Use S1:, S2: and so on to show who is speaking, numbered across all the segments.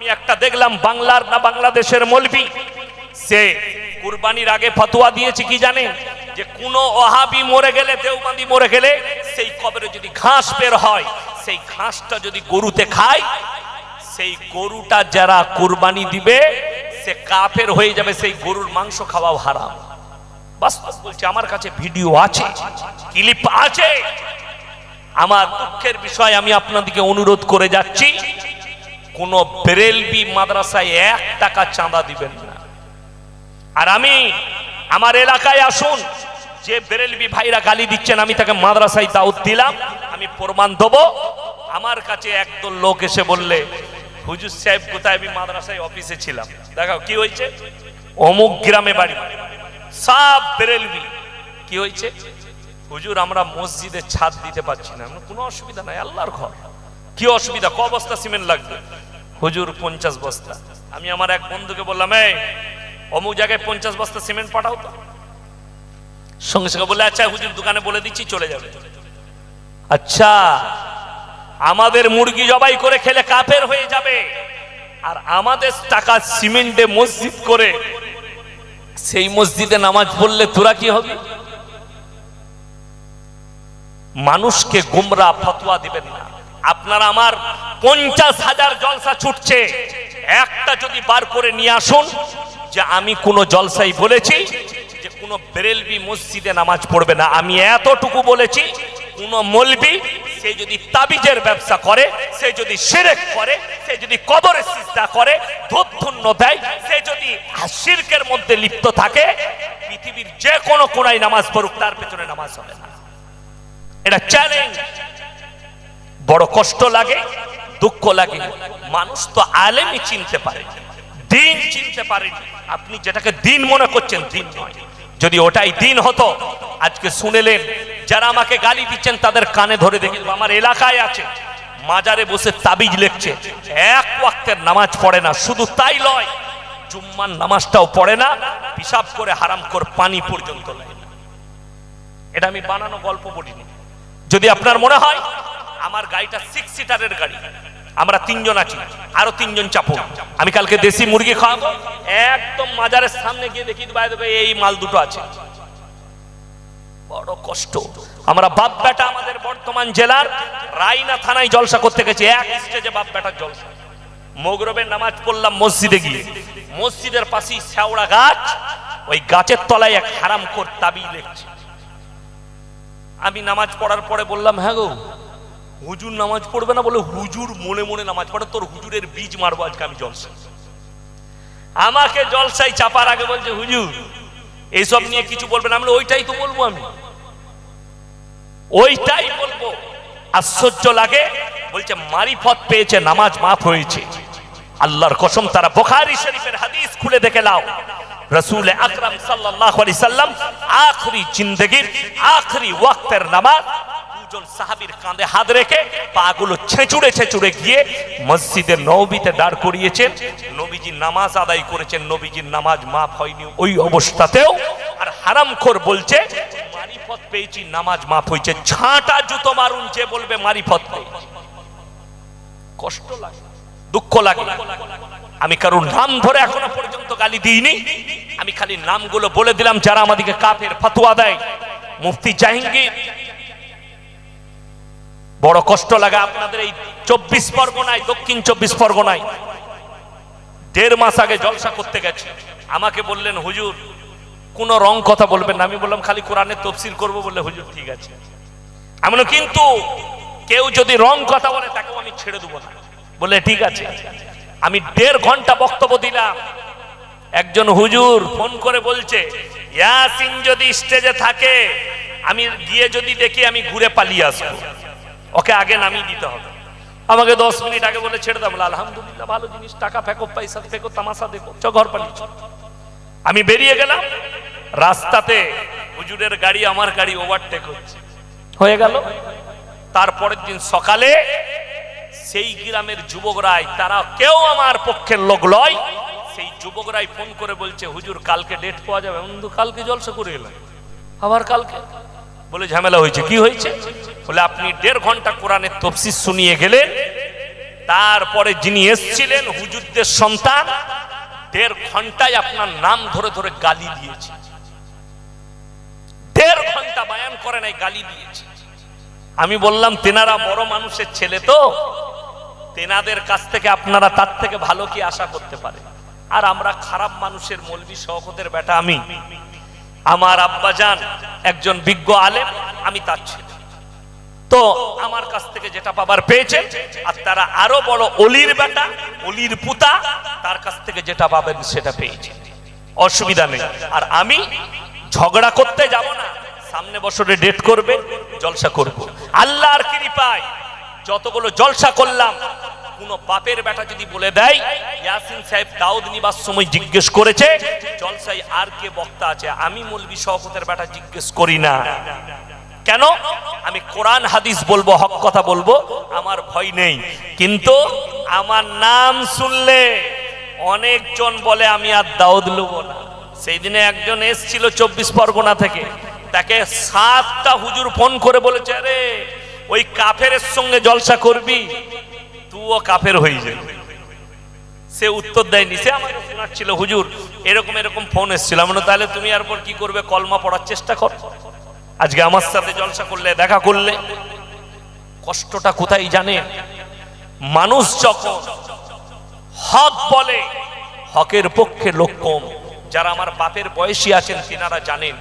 S1: আমি একটা দেখলাম বাংলার না বাংলাদেশের মলবি। সে কুরবানির আগে ফতোয়া দিয়েছে কি জানেন যে কোন ওহাবি মরে গেলে, দেওবান্দি মরে গেলে সেই কবরে যদি ঘাস বের হয়, সেই ঘাসটা যদি গরুতে খায়, সেই গরুটা যারা কুরবানি দিবে, সে কাফের হয়ে যাবে, সেই গরুর মাংস খাওয়াও হারাম। বাস্তব বলছে, আমার কাছে ভিডিও আছে, ক্লিপ আছে। আমার দুঃখের বিষয় আমি আপনাদেরকে অনুরোধ করে যাচ্ছি। কোন বেরেলবি মাদ্রাসায় এক টাকা চাঁদা দিবেন না। আর আমি আমার এলাকায় আসুন, যে বেরেলবি ভাইরা গালি দিচ্ছেন, আমি তাকে মাদ্রাসায় দাউদ দিলাম, আমি প্রমাণ দেব। আমার কাছে একদল লোক এসে বললে, হুজুর সাহেব, কোথায় আমি মাদ্রাসায় অফিসে ছিলাম? দেখাও, কি হয়েছে? অমুক গ্রামে বাড়ি। সব বেরেলবি কি হয়েছে? হুজুর, আমরা মসজিদে ছাদ দিতে পারছি না। কোনো অসুবিধা নাই, আল্লাহর ঘর। কি অসুবিধা? ক বস্তা সিমেন্ট লাগবে? হুজুর পঞ্চাশ বস্তা। আমি আমার এক বন্ধুকে বললাম, এই, অমুক জায়গায় পঞ্চাশ বস্তা সিমেন্ট পাঠাও তো। সঙ্গে সঙ্গে বলে আচ্ছা হুজুর, দোকানে বলে দিচ্ছি, চলে যাবে। আচ্ছা আমাদের মুরগি জবাই করে খেলে কাফের হয়ে যাবে। আর আমাদের টাকা সিমেন্টে মসজিদ করে, সেই মসজিদে নামাজ পড়লে তোরা কি হবে? মানুষকে গুমরা ফতোয়া দিবেন না। আপনারা আমার পঞ্চাশ হাজার জলসা ছুটছে। একটা যদি বার করে নিয়ে আসুন, যে আমি কোনো জলসাই বলেছি যে কোনো বেরেলবি মসজিদে নামাজ পড়বে না। আমি এতটুকু বলেছি, কোন মলবি সে যদি তাবিজের ব্যবসা করে, সে যদি সেরেক করে, সে যদি কবরের চিন্তা করে ধূপ ধুন্ন দেয়, সে যদি শিরকের মধ্যে লিপ্ত থাকে, পৃথিবীর যে কোনো কোনায় নামাজ পড়ুক, তার পেছনে নামাজ হবে না। এটা চ্যালেঞ্জ বড় কষ্ট লাগে, দুঃখ লাগে। মানুষ তো আলেমই চিনতে পারে। দিন চিনতে পারে। আপনি যেটাকে দিন মনে করছেন, দিন যদি ওটাই দিন হতো, আজকে শুনেলেন, যারা আমাকে গালি দিচ্ছেন, তাদের কানে ধরে দেখি আমার এলাকায় আছে, মাজারে বসে তাবিজ লেখছে, এক ওয়াক্তের নামাজ পড়ে না, শুধু তাই নয় জুম্মার নামাজটাও পড়ে না পিসাব করে হারাম কর পানি পর্যন্ত নেয় এটা আমি বানানো গল্প বলিনি। যদি আপনার মনে হয় আমার গাড়িটা সিক্স সিটারের গাড়ি। আমরা তিনজন আছি, আরও তিনজন চাপো আমি কালকে দেশি মুরগি খাওয়াবো। একদম মাজারের সামনে গিয়ে দেখি এই মাল দুটো আছে। বড় কষ্ট। আমরা বাপ বেটা আমাদের বর্তমান জেলার রায়না থানায় জলসা করতে গেছি। এক স্টেজে বাপ বেটার জলসা। মগরবের নামাজ পড়লাম মসজিদে গিয়ে। মসজিদের পাশেই শ্যাওড়া গাছ। ওই গাছের তলায় এক হারাম কর তাবি লিখছে। আমি নামাজ পড়ার পরে বললাম হ্যাঁ গো হুজুর নামাজ পড়বে না বলে হুজুর মনে মনে নামাজ পড়ে, তোর হুজুরের বীজ মারবো আজকে আমি জলসা আমাকে জলসাই চাপার আগে বলছে, হুজুর এইসব নিয়ে কিছু বলবেন আমি ওইটাই তো বলব আমি। ওইটাই বলব। আশ্চর্য লাগে। বলছে, মারিফত পেয়েছে, নামাজ মাফ হয়েছে। আল্লাহর কসম, তারা বোখারি শরীফের হাদিস খুলে দেখে লাও রসুল আকরাম সাল্লাল্লাহু আলাইহি সাল্লাম আখরি জিন্দেগির, আখরি ওয়াক্তের নামাজ দুজন সাহাবীর কাঁধে হাত রেখে পাগুলো ছেঁচুড়ে ছেঁচুড়ে গিয়ে মসজিদে নবীতে দাঁড় করিয়েছেন। নবীজি নামাজ আদায় করেছেন, নবীজির নামাজ মাফ হয়নি ওই অবস্থাতেও। আর হারামখোর বলছে, মারিফত পেয়েছি, নামাজ মাফ হয়েছে। ছাঁটা জুতো মারুন, যে বলবে মারিফত কষ্ট লাগে, দুঃখ লাগে। আমি কারোর নাম ধরে এখনও পর্যন্ত গালি দিইনি। আমি খালি নামগুলো বলে দিলাম, যারা আমাদেরকে কাফের ফতোয়া দেয়। মুফতি জাহাঙ্গীর বড় কষ্ট লাগে আপনাদের এই চব্বিশ পরগনায়, দক্ষিণ চব্বিশ পরগনায়। দেড় মাস আগে জলসা করতে গেছে। আমাকে বললেন, হুজুর, কোন রং কথা বলবেন না। আমি বললাম, খালি কোরআনের তফসিল করব বলে হুজুর ঠিক আছে। আমি কিন্তু কেউ যদি রং কথা বলে, তাকেও আমি ছেড়ে দেবো না। বলে ঠিক আছে। আমি দেড় ঘণ্টা বক্তব্য দিলাম। একজন হুজুর ফোন করে বলছে, ইয়াসিন যদি স্টেজে থাকে, আমি গিয়ে যদি দেখি, আমি ঘুরে পালিয়ে আসব। ওকে আগে নামিয়ে দিতে হবে। আমাকে দশ মিনিট আগে বলে ছেড়ে দাম আলহামদুলিল্লাহ, ভালো জিনিস, টাকা ফেকো, পয়সা ফেকো, তামাশা দেখো, চ, ঘর পালিয়ে চল। আমি বেরিয়ে গেলাম। রাস্তাতে হুজুরের গাড়ি, আমার গাড়ি ওভারটেক হচ্ছে। হয়ে গেল। তারপরের দিন সকালে সেই গ্রামের যুবকরাই, তারা কেউ আমার পক্ষের লোক লয়। সেই যুবকরাই ফোন করে বলছে, হুজুর, কালকে ডেট পাওয়া যাবে? বন্ধু কালকে জলসা করে এলাম। আবার কালকে? বলে ঝামেলা হয়েছে। কি হয়েছে? বলে আপনি দেড় ঘণ্টা কোরআনের তফসির শুনিয়ে গেলেন, তারপরে যিনি এসছিলেন, হুজুরদের সন্তান, দেড় ঘন্টায় আপনার নাম ধরে ধরে গালি দিয়েছে। দেড় ঘণ্টা বায়ান করে নাই, গালি দিয়েছে। আমি বললাম, তেনারা বড় মানুষের ছেলে তো, তেনাদের কাছ থেকে আপনারা তার থেকে ভালো কি আশা করতে পারে আর আমরা খারাপ মানুষের মলবি শওকতের বেটা আমি। আমার আব্বাজান একজন বিজ্ঞ আলেম, আমি তার ছেলে। তো আমার কাছ থেকে যেটা পাবার পেয়েছে, আর তারা আরও বড় অলির বেটা, অলির পুতা, তার কাছ থেকে যেটা পাবেন সেটা পেয়েছে। অসুবিধা নেই। আর আমি ঝগড়া করতে যাব না। সামনে বছরে ডেট করবে, জলসা করব। আল্লাহর কৃপায় যতগুলো জলসা করলাম কোন বাপের বেটা যদি বলে দেয়, ইয়াসিন সাহেব দাউদ নিবার সময় জিজ্ঞেস করেছে জলসাই আর কে বক্তা আছে, আমি মৌলবি শওকতের বেটা জিজ্ঞেস করি না। কেন? আমি কোরআন, হাদিস বলব, হক কথা বলব, আমার ভয় নেই। কিন্তু আমার নাম শুনলে অনেকজন বলে, আমি আর দাউদ লুব না। সেই দিনে একজন এসছিল চব্বিশ পরগনা থেকে, তাকে সাতটা হুজুর ফোন করে বলেছে, আরে, ওই কাফের সঙ্গে জলসা করবি? তুইও কাফের হয়ে যায় সে উত্তর দেয়নি, সে আমাকে শোনাচ্ছিল হুজুর, এরকম এরকম ফোন এসেছিল। আমরা তাহলে তুমি আর পর কি করবে? কলমা পড়ার চেষ্টা কর। আজকে আমার সাথে জলসা করলে, দেখা করলে। কষ্টটা কোথায় জানে? মানুষ যখন হক বলে, হকের পক্ষে লোক কম। যারা আমার বাপের বয়সী আছেন, তিনারা জানেন,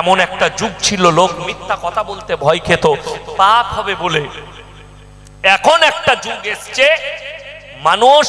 S1: এমন একটা যুগ ছিল, লোক মিথ্যা কথা বলতে ভয় খেত। পাপ হবে বলে এখন একটা যুগ এসছে, মানুষ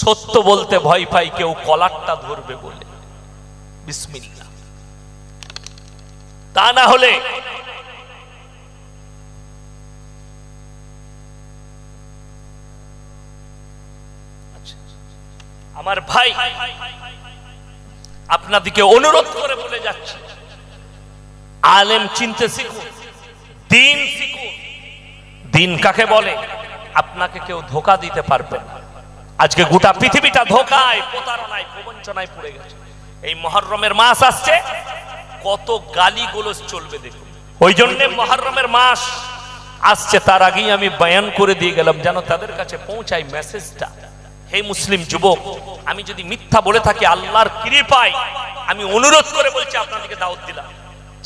S1: সত্য বলতে ভয় পায়, কেউ কলারটা ধরবে বলে। বিসমিল্লাহ। তা না হলে আমার ভাই আপনাদিকে অনুরোধ করে বলে যাচ্ছি। আলেম চিনতে শিখুন, দিন শিখুন। দিন কাকে বলে? আপনাকে কেউ ধোকা দিতে পারবে না। আজকে গোটা পৃথিবীটা ধোকায়, প্রতারণায়, প্রবঞ্চনায় পড়ে গেছে। এই মহরমের মাস আসছে, কত গালি গোলস চলবে দেখুন। ওই জন্য মহরমের মাস আসছে, তার আগেই আমি বয়ান করে দিয়ে গেলাম, যেন তাদের কাছে পৌঁছায় মেসেজটা হে মুসলিম যুবক, আমি যদি মিথ্যা বলে থাকি, আল্লাহর কৃপায় আমি অনুরোধ করে বলছি, আপনাদেরকে দাওয়াত দিলাম।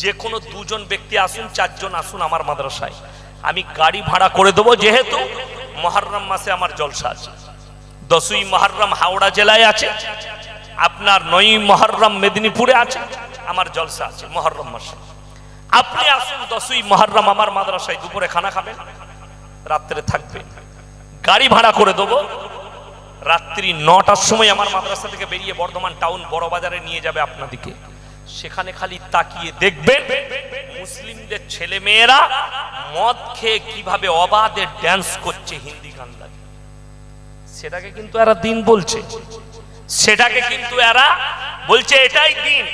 S1: যে কোনো দুজন ব্যক্তি আসুন, চারজন আসুন আমার মাদ্রাসায়। আমি গাড়ি ভাড়া করে দেবো যেহেতু মহরম মাসে আমার জলসা আছে। দশই মহরম হাওড়া জেলায় আছে। আপনার নয় মহরম মেদিনীপুরে আছে। আমার জলসা আছে মহরম মাসে। আপনি আসুন, দশই মহরম আমার মাদ্রাসায় দুপুরে খানা খাবেন, রাত্রে থাকবে। গাড়ি ভাড়া করে দেবো। রাত্রি নটার সময় আমার মাদ্রাসা থেকে বেরিয়ে বর্ধমান টাউন বড় বাজারে নিয়ে যাবে আপনাদিকে। সেখানে খালি তাকিয়ে দেখবেন মুসলিমদের ছেলে মেয়েরা মদ খেয়ে কীভাবে অবাধে ড্যান্স করছে হিন্দি গান সেটাকে কিন্তু এরা দিন বলছে। সেটাকে কিন্তু এরা বলছে, এটাই দিন।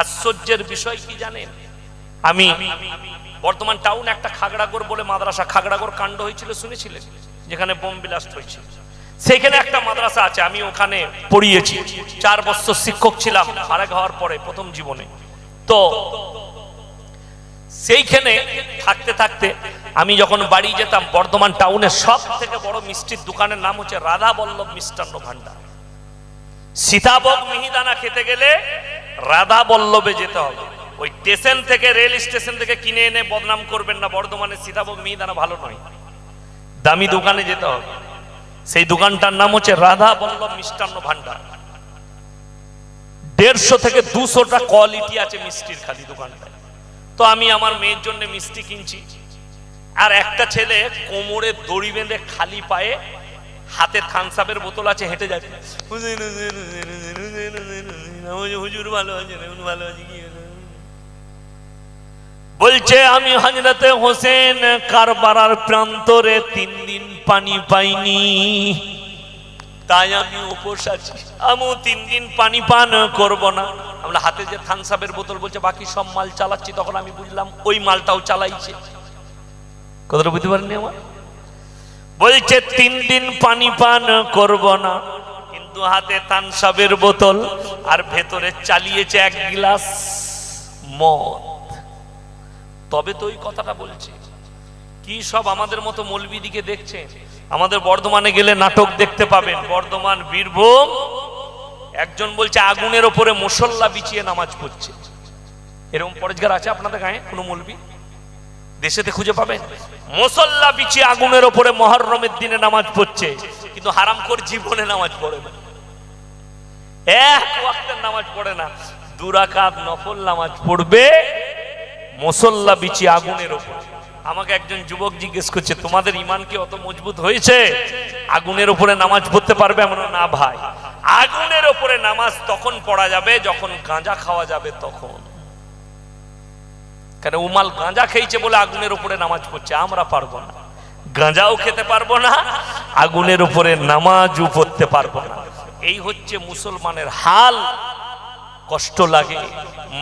S1: আশ্চর্যের বিষয় কি জানেন? আমি বর্তমান টাউন একটা খাগড়াগড় বলে মাদ্রাসা, খাগড়াগড় কাণ্ড হয়েছিল, শুনেছিলেন? যেখানে বোম বিলাস্ট হয়েছিল। সেখানে একটা মাদ্রাসা আছে, আমি ওখানে পড়িয়েছি। চার বছর শিক্ষক ছিলাম, মারা হওয়ার পরে, প্রথম জীবনে। তো সেইখানে থাকতে থাকতে আমি যখন বাড়ি যেতাম, বর্ধমান টাউনের সব থেকে বড় মিষ্টির দোকানের নাম হচ্ছে রাধা বল্লভ মিষ্টান্ন ভান্ডার সীতাভোগ মিহিদানা খেতে গেলে রাধা বল্লভে যেতে হবে। ওই স্টেশন থেকে, রেল স্টেশন থেকে কিনে এনে বদনাম করবেন না, বর্ধমানের সীতাভোগ মিহিদানা ভালো নয়। দামি দোকানে যেতে হবে। সেই দোকানটার নাম হচ্ছে রাধা বল্লভ মিষ্টান্ন ভান্ডার। দেড়শো থেকে দুশোটা কোয়ালিটি আছে মিষ্টির খালি দোকানটায়। তো আমি আমার মেয়ের জন্য মিষ্টি কিনছি। আর একটা ছেলে কোমরে দড়ি বেঁধে খালি পায়ে হাতে থানসাপের বোতল আছে, হেঁটে যাচ্ছে হুজুর ভালো ভালো বলছে, আমি হাজরাতে হোসেন কারবারার প্রান্তরে তিন পানি পাইনি। তাই আমি উপোস আছি। আমিও তিন দিন পানি পান করব না। আমরা হাতে যে থানসাপের বোতল বলছে, বাকি সব মাল চালাচ্ছি, তখন আমি বুঝলাম ওই মালটাও চালাইছে। কথাটা বুঝতে পারেননি আমার? বলছে, তিন দিন পানি পান করব না। কিন্তু হাতে তানসাবের বোতল, আর ভেতরে চালিয়েছে এক গিলাস মদ। তবে তো ওই কথাটা বলছে। কি সব আমাদের মতো মৌলবি দিকে দেখছে? আমাদের বর্ধমানে গেলে নাটক দেখতে পাবেন। বর্ধমান বীরভূম, একজন বলছে, আগুনের ওপরে মুসল্লা বিছিয়ে নামাজ পড়ছে। এরকম পরেজগার আছে আপনাদের গায়ে? কোনো মলবি? দেশেতে খুঁজে পাবেন? মুসল্লা বিছিয়ে আগুনের ওপরে মহরমের দিনে নামাজ পড়ছে, কিন্তু হারাম করে জীবনে নামাজ পড়ে না। এক ওয়াক্তের নামাজ পড়ে না। দুরাকাত নফল নামাজ পড়বে, মুসল্লা বিছিয়ে আগুনের ওপর। আমাকে একজন যুবক জিজ্ঞেস করছে, তোমাদের ইমান কি অত মজবুত হয়েছে? আগুনের উপরে নামাজ পড়তে পারবে? আমরা না ভাই, আগুনের উপরে নামাজ তখন পড়া যাবে যখন গাঁজা খাওয়া যাবে তখন। কেন, উমাল গাঁজা খেয়েছে বলে আগুনের উপরে নামাজ পড়ছে, আমরা পারব না। গাঁজাও খেতে পারব না, আগুনের উপরে নামাজও পড়তে পারব না। এই হচ্ছে মুসলমানের হাল। কষ্ট লাগে,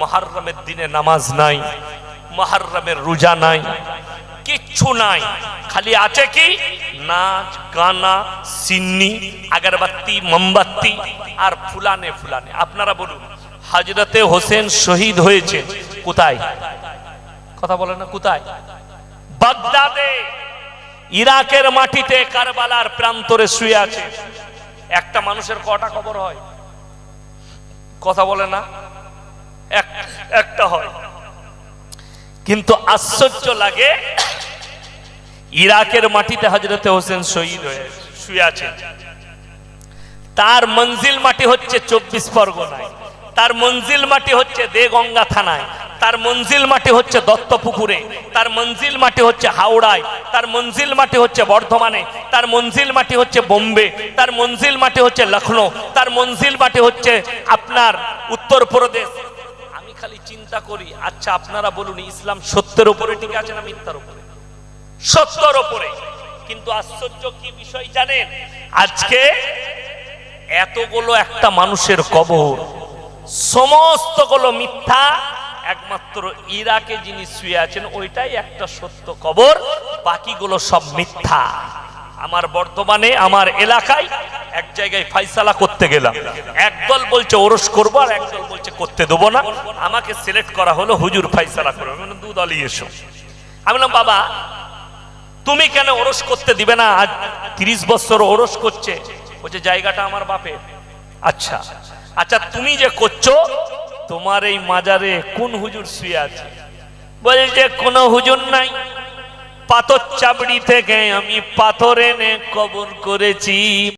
S1: মহারমের দিনে নামাজ নাই, মহারমের রোজা নাই কিচ্ছু নাই। খালি আছে কি? নাচ, গানা, সিন্নি, আগরবাতি, মোমবাতি আর ফুলানে ফুলানে। আপনারা বলুন, হাজরতে হোসেন শহীদ হয়েছে কোথায়? কথা বলে না, কোথায়? ইরাকের মাটিতে কারবালার প্রান্তরে শুয়ে আছে। একটা মানুষের কটা খবর হয়? কথা বলে না? এক- একটা হয়। কিন্তু আশ্চর্য লাগে ইরাকের মাটিতে হজরতে হোসেন শহীদ হয়ে শুয়ে আছে। তার মঞ্জিল মাটি হচ্ছে চব্বিশ পরগনায়, তার মঞ্জিল মাটি হচ্ছে দেগঙ্গা থানায়, তার মঞ্জিল মাটি হচ্ছে দত্তপুকুরে, তার মঞ্জিল মাটি হচ্ছে হাওড়ায়, তার মঞ্জিল মাটি হচ্ছে বর্ধমানে, তার মঞ্জিল মাটি হচ্ছে বোম্বে, তার মঞ্জিল মাটি হচ্ছে লখনৌ তার মঞ্জিল মাটি হচ্ছে আপনার উত্তরপ্রদেশ। আমি খালি চিন্তা করি আচ্ছা আপনারা বলুন, ইসলাম সত্যের উপরে ঠিক আছে না মিথ্যার উপরে? সত্যর ওপরে। কিন্তু আশ্চর্য কি বিষয় জানেন? আজকে এতগুলো একটা মানুষের কবর সমস্তগুলো মিথ্যা একমাত্র ইরাকে যিনি শুয়ে আছেন ওইটাই একটা সত্য কবর বাকিগুলো সব মিথ্যা। আমার বর্তমানে আমার এলাকায় এক জায়গায় ফাইসালা করতে গেলাম। একদল বলছে ওরস করব আর একদল বলছে করতে দেবো না। আমাকে সিলেক্ট করা হলো হুজুর ফাইসালা করব আমি বললাম, দু দলই এসো। আমি বললাম বাবা তুমি কেন ওরস করতে দিবে না? আজ তিরিশ বছর ওরস করছে। বলছে জায়গাটা আমার বাপে আচ্ছা। আচ্ছা তুমি যে করছ, তোমার এই মাজারে কোন হুজুর শুয়ে আছে? বলছে, কোন হুজুর নাই। পাথর চাবড়ি থেকে আমি পাথর এনে কবর করেছি।